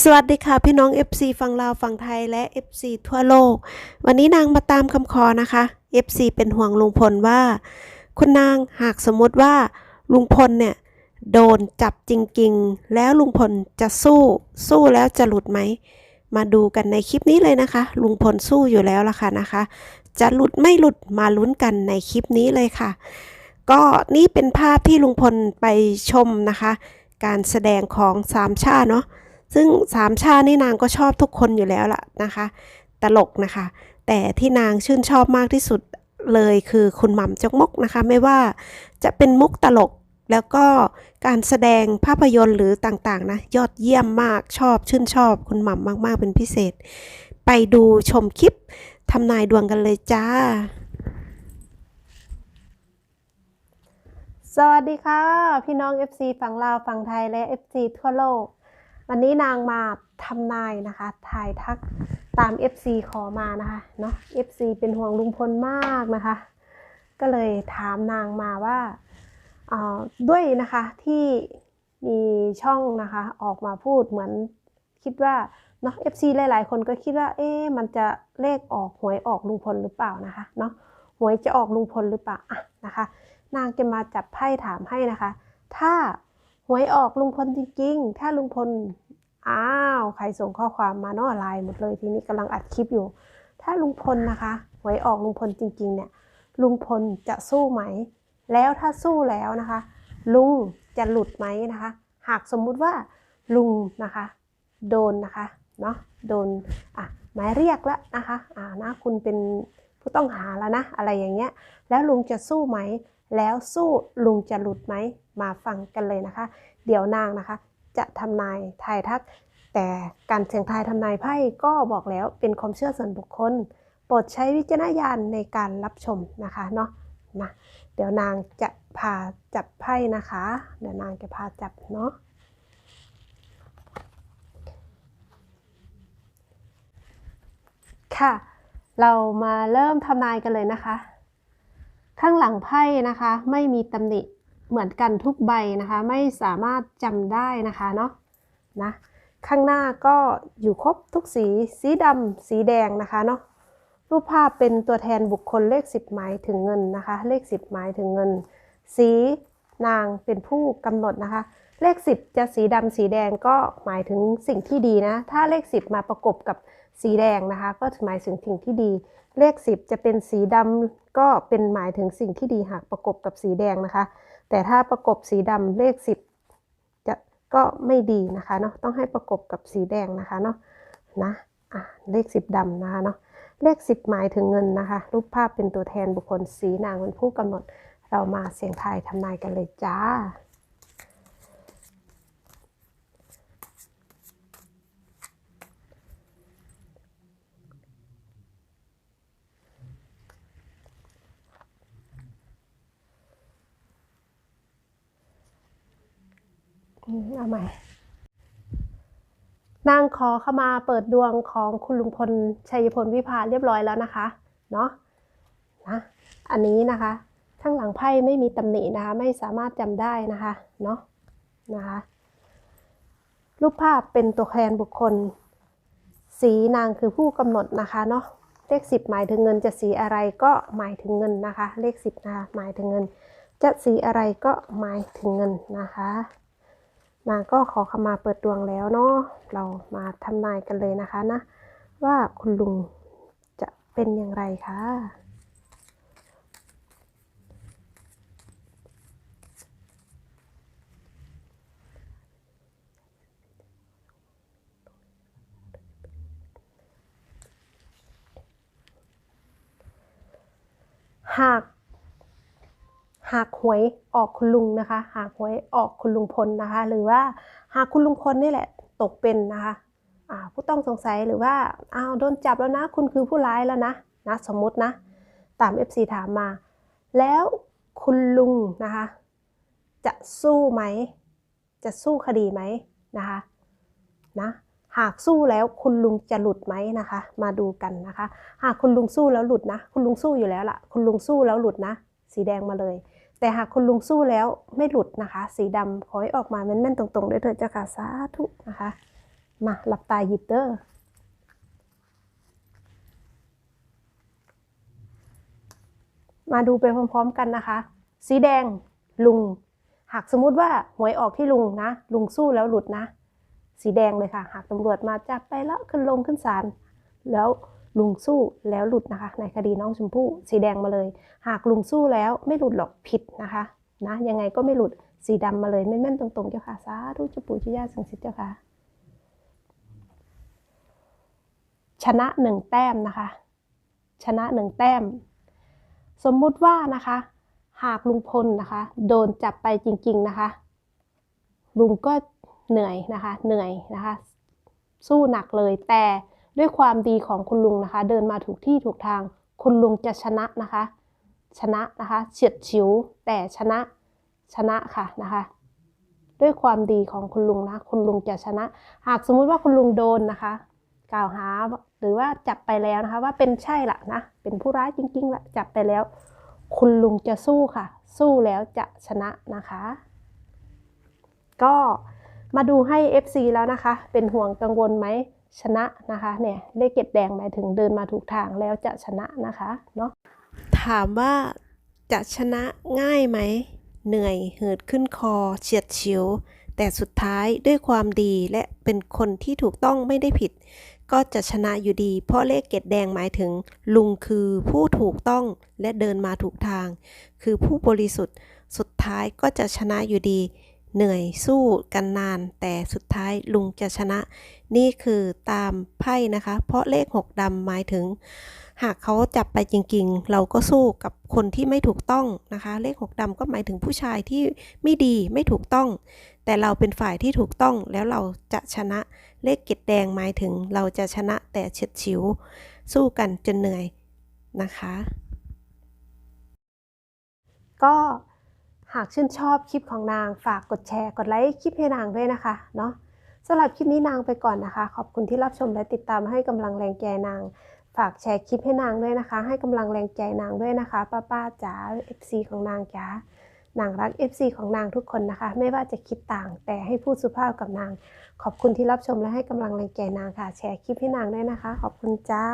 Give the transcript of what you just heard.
สวัสดีค่ะพี่น้อง FC ฝั่งลาวฝั่งไทยและ FC ทั่วโลก วันนี้นางมาตามคำขอนะคะ FC เป็นห่วงลุงพลว่า คุณนางหากสมมติว่าลุงพลเนี่ยโดนจับจริงๆ แล้วลุงพลจะสู้สู้แล้วจะหลุดไหม มาดูกันในคลิปนี้เลยนะคะ ลุงพลสู้อยู่แล้วล่ะค่ะนะคะ จะหลุดไม่หลุดมาลุ้นกันในคลิปนี้เลยค่ะ ก็นี่เป็นภาพที่ลุงพลไปชมนะคะ การแสดงของสามชาเนาะ ซึ่งสามชานี่นางก็ชอบทุกคนอยู่แล้วล่ะนะคะ ตลกนะคะ แต่ที่นางชื่นชอบมากที่สุดเลยคือคุณหม่ำจกมกนะคะ ไม่ว่าจะเป็นมุกตลกแล้วก็การแสดงภาพยนตร์หรือต่างๆนะยอดเยี่ยมมากชอบชื่นชอบคุณหม่ำมาก ๆ เป็นพิเศษ ไปดูชมคลิปทำนายดวงกันเลยจ้า สวัสดีค่ะ พี่น้อง FC ฝั่งลาวฝั่งไทยและ FC ทั่วโลก วันนี้นางมาทำนายนะคะทายทักตาม FC ขอมานะคะเนาะ FC เป็นห่วงลุงพลมากนะคะ ก็เลยถามนางมาว่าอ่าด้วยนะคะที่มีช่องนะคะออกมาพูดเหมือนคิดว่าเนาะ FC หลาย ๆ คนก็คิดว่า เอ๊ะมันจะเลขออกหวยออกลุงพลหรือเปล่านะคะเนาะหวยจะออกลุงพลหรือเปล่าอะนะคะ นางจะมาจับไพ่ถามให้นะคะ ถ้าหวยออกลุงพลจริง ๆ ถ้าลุงพล อ้าว ใครส่งข้อความมาเนาะไลน์หมดเลยทีนี้กำลังอัดคลิปอยู่ ถ้าลุงพลนะคะหวยออกลุงพลจริง ๆ เนี่ย ลุงพลจะสู้ไหม แล้วถ้าสู้แล้วนะคะ ลุงจะหลุดไหมนะคะ หากสมมุติว่าลุงนะคะ โดนนะคะเนาะโดนอะหมายเรียกแล้วนะคะอ่านะคุณเป็นผู้ต้องหาแล้วนะอะไรอย่างเงี้ย แล้วลุงจะสู้ไหม แล้วสู้ลุงจะหลุดไหม มาฟังกันเลยนะคะ เดี๋ยวนางนะคะ จะทำนายทายทัก แต่การเสี่ยงทายทำนายไพ่ก็บอกแล้วเป็นความเชื่อส่วนบุคคล โปรดใช้วิจารณญาณในการรับชมนะคะเนาะนะเดี๋ยวนางจะพาจับไพ่นะคะ เดี๋ยวนางจะพาจับเนาะค่ะ เรามาเริ่มทำนายกันเลยนะคะ ข้างหลังไพ่นะคะ ไม่มีตำหนิ เหมือนกันทุกใบนะคะ ไม่สามารถจำได้นะคะเนาะนะข้างหน้าก็อยู่ครบทุกสีสีดำสีแดงนะคะเนาะรูปภาพเป็นตัวแทนบุคคลเลข 10 หมายถึงเงินนะคะ เลข 10 หมายถึงเงิน สีนางเป็นผู้กำหนดนะคะ เลข 10 จะสีดำสีแดงก็หมายถึงสิ่งที่ดีนะ ถ้าเลข 10 มาประกบกับสีแดงนะคะ ก็หมายถึงสิ่งที่ดี เลข 10 จะเป็นสีดำก็เป็นหมายถึงสิ่งที่ดีหากประกบกับสีแดงนะคะ แต่ถ้าประกบสีดำเลข 10 จะก็ไม่ดีนะคะเนาะต้องให้ประกบกับสีแดงนะคะเนาะนะอะเลข 10ดำนะคะเนาะเลข 10 หมายถึงเงินนะคะ รูปภาพเป็นตัวแทนบุคคลสีนางเป็นผู้กำหนด เรามาเสี่ยงทายทำนายกันเลยจ้า เอาใหม่ นางขอเข้ามาเปิดดวงของคุณลุงพลชัยพลวิภาเรียบร้อยแล้วนะคะ เนาะนะอันนี้นะคะข้างหลังไพ่ไม่มีตำหนินะคะ ไม่สามารถจำได้นะคะ เนาะนะคะ รูปภาพเป็นตัวแทนบุคคล สีนางคือผู้กำหนดนะคะเนาะ เลขสิบหมายถึงเงินจะสีอะไรก็หมายถึงเงินนะคะ เลขสิบนะคะหมายถึงเงิน จะสีอะไรก็หมายถึงเงินนะคะ นางก็ขอขมาเปิดดวงแล้วเนาะเรามาทำนายกันเลยนะคะนะ ว่าคุณลุงจะเป็นอย่างไรคะหาก หากหวยออกคุณลุงนะคะ หากหวยออกคุณลุงพลนะคะ หรือว่าหากคุณลุงพลนี่แหละตกเป็นนะคะผู้ต้องสงสัยหรือว่าอ้าวโดนจับแล้วนะ คุณคือผู้ร้ายแล้วนะนะสมมตินะ ตาม FC ถามมา แล้วคุณลุงนะคะ จะสู้ไหม จะสู้คดีไหมนะคะนะหากสู้แล้วคุณลุงจะหลุดไหมนะคะ มาดูกันนะคะ หากคุณลุงสู้แล้วหลุดนะ คุณลุงสู้อยู่แล้วล่ะ คุณลุงสู้แล้วหลุดนะ สีแดงมาเลย แต่หากคุณลุงสู้แล้วไม่หลุดนะคะ สีดำขอให้ออกมาแม่นๆตรงๆด้วยเถิดเจ้าค่ะสาธุนะคะ มาหลับตาหยิบเด้อมาดูไปพร้อมๆกันนะคะ สีแดงลุง หากสมมุติว่าหวยออกที่ลุงนะ ลุงสู้แล้วหลุดนะ สีแดงเลยค่ะ หากตำรวจมาจับไปแล้วขึ้นลงขึ้นศาลแล้ว ลุงสู้แล้วหลุดนะคะ ในคดีน้องชมพู่สีแดงมาเลย หากลุงสู้แล้วไม่หลุดหรอกผิดนะคะนะยังไงก็ไม่หลุดสีดำมาเลยแม่นๆตรงๆเจ้าค่ะสาธุจ้าปู่จ้าย่าสิ่งสิทธิ์เจ้าค่ะ ชนะหนึ่งแต้มนะคะ ชนะหนึ่งแต้ม สมมุติว่านะคะ หากลุงพลนะคะ โดนจับไปจริง ๆนะคะ ลุงก็เหนื่อยนะคะ เหนื่อยนะคะ สู้หนักเลยแต่ ด้วยความดีของคุณลุงนะคะ เดินมาถูกที่ถูกทาง คุณลุงจะชนะนะคะ ชนะนะคะเฉียดฉิวแต่ชนะชนะค่ะนะคะ ด้วยความดีของคุณลุงนะคุณลุงจะชนะ หากสมมุติว่าคุณลุงโดนนะคะ กล่าวหาหรือว่าจับไปแล้วนะคะ ว่าเป็นใช่ละนะเป็นผู้ร้ายจริงๆละจับไปแล้ว คุณลุงจะสู้ค่ะ สู้แล้วจะชนะนะคะ ก็มาดูให้ FC แล้วนะคะ เป็นห่วงกังวลไหม ชนะนะคะเนี่ยเลขเกตแดงหมายถึงเดินมาถูกทางแล้วจะชนะนะคะเนาะถามว่าจะชนะง่ายไหมเหนื่อยเหิดขึ้นคอเฉียดฉิว แต่สุดท้ายด้วยความดีและเป็นคนที่ถูกต้องไม่ได้ผิด ก็จะชนะอยู่ดี เพราะเลขเกตแดงหมายถึง ลุงคือผู้ถูกต้องและเดินมาถูกทาง คือผู้บริสุทธิ์ สุดท้ายก็จะชนะอยู่ดี เหนื่อยสู้กันนาน แต่สุดท้ายลุงจะชนะ นี่คือตามไพ่นะคะ เพราะเลขหกดำหมายถึง หากเขาจับไปจริงๆ เราก็สู้กับคนที่ไม่ถูกต้องนะคะ เลขหกดำก็หมายถึงผู้ชายที่ไม่ดีไม่ถูกต้อง แต่เราเป็นฝ่ายที่ถูกต้องแล้วเราจะชนะ เลขเกตแดงหมายถึงเราจะชนะแต่เฉียดฉิว สู้กันจนเหนื่อยนะคะ ก็ หากชื่นชอบคลิปของนางฝากกดแชร์ กดไลค์คลิปให้นางด้วยนะคะเนาะสำหรับคลิปนี้นางไปก่อนนะคะ ขอบคุณที่รับชมและติดตามให้กำลังแรงใจนาง ฝากแชร์คลิปให้นางด้วยนะคะ ให้กำลังแรงใจนางด้วยนะคะ ป้าป้าจ๋า FC ของนางจ๋านางรัก FC ของนางทุกคนนะคะ ไม่ว่าจะคิดต่าง แต่ให้พูดสุภาพกับนาง ขอบคุณที่รับชมและให้กำลังแรงใจนางค่ะ แชร์คลิปให้นางด้วยนะคะ ขอบคุณจ้า